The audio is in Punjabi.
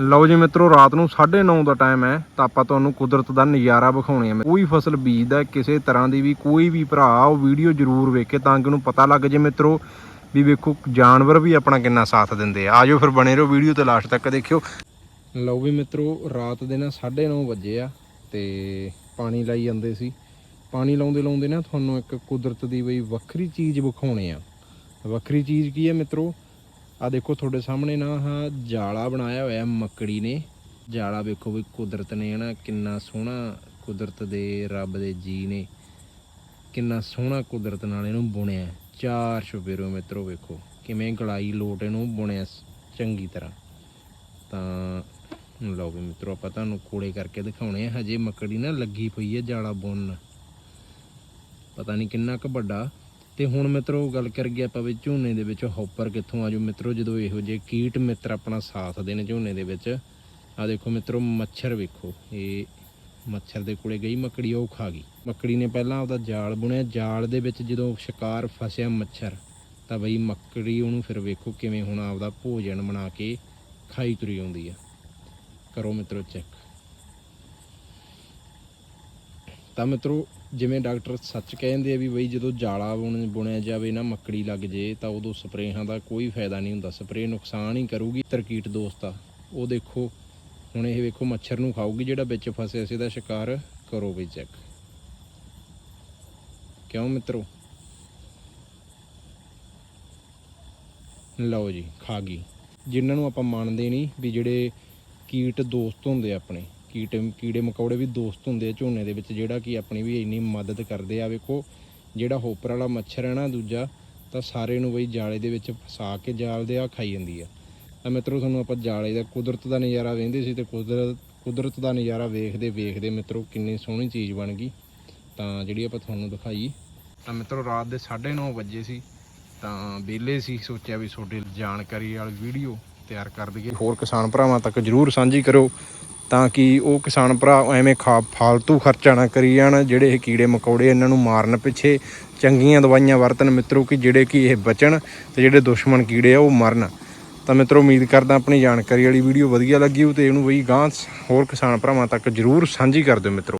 ਲਓ ਜੀ ਮਿੱਤਰੋ, ਰਾਤ ਨੂੰ 9:30 ਦਾ ਟਾਈਮ ਹੈ, ਤਾਂ ਆਪਾਂ ਤੁਹਾਨੂੰ ਕੁਦਰਤ ਦਾ ਨਜ਼ਾਰਾ ਵਿਖਾਉਣੇ ਆ। ਕੋਈ ਫਸਲ ਬੀਜਦਾ ਕਿਸੇ ਤਰ੍ਹਾਂ ਦੀ ਵੀ, ਕੋਈ ਵੀ ਭਰਾ, ਉਹ ਵੀਡੀਓ ਜ਼ਰੂਰ ਵੇਖੇ ਤਾਂ ਕਿ ਉਹਨੂੰ ਪਤਾ ਲੱਗ ਜੇ ਮਿੱਤਰੋ ਵੀ ਵੇਖੋ, ਜਾਨਵਰ ਵੀ ਆਪਣਾ ਕਿੰਨਾ ਸਾਥ ਦਿੰਦੇ ਆ। ਆਜੋ ਫਿਰ ਬਣੇ ਰਹੋ ਵੀਡੀਓ ਤੇ ਲਾਸਟ ਤੱਕ ਦੇਖਿਓ। ਲਓ ਵੀ ਮਿੱਤਰੋ, ਰਾਤ ਦੇ ਨਾ 9:30 ਵਜੇ ਆ ਤੇ ਪਾਣੀ ਲਾਈ ਜਾਂਦੇ ਸੀ। ਪਾਣੀ ਲਾਉਂਦੇ ਲਾਉਂਦੇ ਨਾ ਤੁਹਾਨੂੰ ਇੱਕ ਕੁਦਰਤ ਦੀ ਬਈ ਵੱਖਰੀ ਚੀਜ਼ ਵਿਖਾਉਣੇ ਆ। ਵੱਖਰੀ ਚੀਜ਼ ਕੀ ਹੈ ਮਿੱਤਰੋ? ਆ ਦੇਖੋ ਤੁਹਾਡੇ ਸਾਹਮਣੇ ਨਾ ਆਹ ਜਾਲਾ ਬਣਾਇਆ ਹੋਇਆ ਮੱਕੜੀ ਨੇ। ਜਾਲਾ ਵੇਖੋ ਵੀ ਕੁਦਰਤ ਨੇ ਹਨਾ ਕਿੰਨਾ ਸੋਹਣਾ ਕੁਦਰਤ ਦੇ ਰੱਬ ਦੇ ਜੀ ਨੇ। ਕਿੰਨਾ ਸੋਹਣਾ ਕੁਦਰਤ ਨਾਲ ਇਹਨੂੰ ਬੁਣਿਆ ਚਾਰ ਸ਼ੁਬੇਰੋ ਮਿੱਤਰੋ ਵੇਖੋ ਕਿਵੇਂ ਗਲਾਈ ਲੋਟ ਇਹਨੂੰ ਬੁਣਿਆ ਚੰਗੀ ਤਰ੍ਹਾਂ। ਤਾਂ ਲਓ ਵੀ ਮਿੱਤਰੋ ਆਪਾਂ ਤੁਹਾਨੂੰ ਕੋਲੇ ਕਰਕੇ ਦਿਖਾਉਣੇ ਆ। ਹਜੇ ਮੱਕੜੀ ਨਾ ਲੱਗੀ ਪਈ ਹੈ ਜਾਲਾ ਬੁਣਨ। ਪਤਾ ਨਹੀਂ ਕਿੰਨਾ ਕੁ ਵੱਡਾ। ਤੇ ਹੁਣ ਮਿੱਤਰੋ ਗੱਲ ਕਰ ਗਿਆ ਆਪਾਂ ਵੀ ਝੋਨੇ ਦੇ ਵਿੱਚ ਹੌਪਰ ਕਿੱਥੋਂ ਆਜੂ ਮਿੱਤਰੋ ਜਦੋਂ ਇਹੋ ਜਿਹੇ ਕੀਟ ਮਿੱਤਰ ਆਪਣਾ ਸਾਥ ਦੇਣ ਝੋਨੇ ਦੇ ਵਿੱਚ ਆ ਦੇਖੋ ਮਿੱਤਰੋ ਮੱਛਰ ਵੇਖੋ। ਇਹ ਮੱਛਰ ਦੇ ਕੋਲੇ ਗਈ ਮੱਕੜੀ, ਉਹ ਖਾ ਗਈ। ਮੱਕੜੀ ਨੇ ਪਹਿਲਾਂ ਉਹਦਾ ਜਾਲ ਬੁਣਿਆ। ਜਾਲ ਦੇ ਵਿੱਚ ਜਦੋਂ ਸ਼ਿਕਾਰ ਫਸਿਆ ਮੱਛਰ, ਤਾਂ ਬਈ ਮੱਕੜੀ ਉਹਨੂੰ ਫਿਰ ਵੇਖੋ ਕਿਵੇਂ ਹੁਣ ਆਪਦਾ ਭੋਜਨ ਬਣਾ ਕੇ ਖਾਈ ਤੁਰੀ ਆਉਂਦੀ ਆ। ਕਰੋ ਮਿੱਤਰੋ ਚੈੱਕ ਤਾਂ ਮਿੱਤਰੋ, ਜਿਵੇਂ ਡਾਕਟਰ ਸੱਚ ਕਹਿੰਦੇ ਆ ਵੀ ਬਈ ਜਦੋਂ ਜਾਲਾ ਬੁਣ- ਬੁਣਿਆ ਜਾਵੇ, ਨਾ ਮੱਕੜੀ ਲੱਗ ਜੇ, ਤਾਂ ਉਦੋਂ ਸਪਰੇਹਾਂ ਦਾ ਕੋਈ ਫਾਇਦਾ ਨਹੀਂ ਹੁੰਦਾ। ਸਪਰੇਅ ਨੁਕਸਾਨ ਹੀ ਕਰੂਗੀ ਤਰਕੀਟ ਦੋਸਤਾ ਉਹ ਦੇਖੋ, ਹੁਣ ਇਹ ਵੇਖੋ, ਮੱਛਰ ਨੂੰ ਖਾਊਗੀ ਜਿਹੜਾ ਵਿੱਚ ਫਸਿਆ ਸੀ ਦਾ ਸ਼ਿਕਾਰ ਕਰੋ ਬਈ ਚੈੱਕ ਕਿਉਂ ਮਿੱਤਰੋ? ਲਓ ਜੀ, ਖਾ ਗਈ। ਜਿਨ੍ਹਾਂ ਨੂੰ ਆਪਾਂ ਮੰਨਦੇ ਨਹੀਂ ਵੀ ਜਿਹੜੇ ਕੀਟ ਦੋਸਤ ਹੁੰਦੇ ਆਪਣੇ ਕੀਟੇ ਕੀੜੇ ਮਕੌੜੇ ਵੀ ਦੋਸਤ ਹੁੰਦੇ ਆ ਝੋਨੇ ਦੇ ਵਿੱਚ, ਜਿਹੜਾ ਕਿ ਆਪਣੀ ਵੀ ਇੰਨੀ ਮਦਦ ਕਰਦੇ ਆ, ਵੇਖੋ, ਜਿਹੜਾ ਹੋਪਰ ਵਾਲਾ ਮੱਛਰ ਹੈ ਨਾ ਦੂਜਾ, ਤਾਂ ਸਾਰੇ ਨੂੰ ਬਈ ਜਾਲੇ ਦੇ ਵਿੱਚ ਫਸਾ ਕੇ ਜਾਲ ਦੇ ਆ ਖਾਈ ਜਾਂਦੀ ਆ। ਤਾਂ ਮਿੱਤਰੋ, ਤੁਹਾਨੂੰ ਆਪਾਂ ਜਾਲੇ ਦਾ ਕੁਦਰਤ ਦਾ ਨਜ਼ਾਰਾ ਵੇਂਦੇ ਸੀ ਤੇ ਕੁਦਰਤ ਕੁਦਰਤ ਦਾ ਨਜ਼ਾਰਾ ਵੇਖਦੇ ਵੇਖਦੇ ਮਿੱਤਰੋ, ਕਿੰਨੀ ਸੋਹਣੀ ਚੀਜ਼ ਬਣ ਗਈ। ਤਾਂ ਜਿਹੜੀ ਆਪਾਂ ਤੁਹਾਨੂੰ ਦਿਖਾਈ, ਤਾਂ ਮਿੱਤਰੋ, ਰਾਤ ਦੇ 9:30 ਵਜੇ ਸੀ, ਤਾਂ ਵਿਹਲੇ ਸੀ, ਸੋਚਿਆ ਵੀ ਤੁਹਾਡੇ ਜਾਣਕਾਰੀ ਵਾਲੀ ਵੀਡੀਓ ਤਿਆਰ ਕਰ ਦਈਏ। ਹੋਰ ਕਿਸਾਨ ਭਰਾਵਾਂ ਤੱਕ ਜਰੂਰ ਸਾਂਝੀ ਕਰੋ ਤਾਂ ਕਿ ਉਹ ਕਿਸਾਨ ਭਰਾ ਐਵੇਂ ਖਾ ਫਾਲਤੂ ਖਰਚਾ ਨਾ ਕਰੀ ਜਾਣ, ਜਿਹੜੇ ਇਹ ਕੀੜੇ ਮਕੌੜੇ ਇਹਨਾਂ ਨੂੰ ਮਾਰਨ ਪਿੱਛੇ ਚੰਗੀਆਂ ਦਵਾਈਆਂ ਵਰਤਣ ਮਿੱਤਰੋ ਕਿ ਜਿਹੜੇ ਕਿ ਇਹ ਬਚਣ ਤੇ ਜਿਹੜੇ ਦੁਸ਼ਮਣ ਕੀੜੇ ਆ ਉਹ ਮਰਨ। ਤਾਂ ਮਿੱਤਰੋ, ਉਮੀਦ ਕਰਦਾ ਆਪਣੀ ਜਾਣਕਾਰੀ ਵਾਲੀ ਵੀਡੀਓ ਵਧੀਆ ਲੱਗੀ ਹੋ ਤੇ ਇਹਨੂੰ ਬਈ ਗਾਂ ਹੋਰ ਕਿਸਾਨ ਭਰਾਵਾਂ ਤੱਕ ਜਰੂਰ ਸਾਂਝੀ ਕਰ ਦਿਓ ਮਿੱਤਰੋ।